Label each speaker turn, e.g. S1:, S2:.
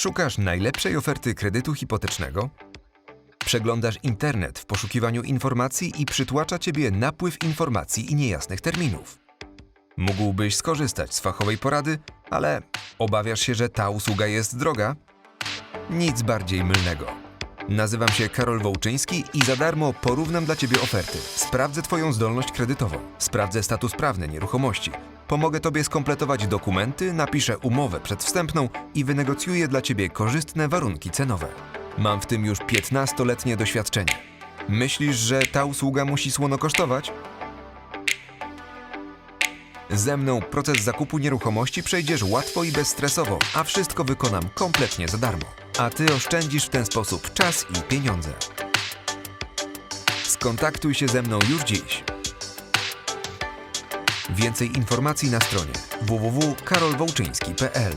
S1: Szukasz najlepszej oferty kredytu hipotecznego? Przeglądasz internet w poszukiwaniu informacji i przytłacza Ciebie napływ informacji i niejasnych terminów. Mógłbyś skorzystać z fachowej porady, ale obawiasz się, że ta usługa jest droga? Nic bardziej mylnego. Nazywam się Karol Wołczyński i za darmo porównam dla Ciebie oferty. Sprawdzę Twoją zdolność kredytową, sprawdzę status prawny nieruchomości, pomogę Tobie skompletować dokumenty, napiszę umowę przedwstępną i wynegocjuję dla Ciebie korzystne warunki cenowe. Mam w tym już 15-letnie doświadczenie. Myślisz, że ta usługa musi słono kosztować? Ze mną proces zakupu nieruchomości przejdziesz łatwo i bezstresowo, a wszystko wykonam kompletnie za darmo. A ty oszczędzisz w ten sposób czas i pieniądze. Skontaktuj się ze mną już dziś. Więcej informacji na stronie www.karolwołczyński.pl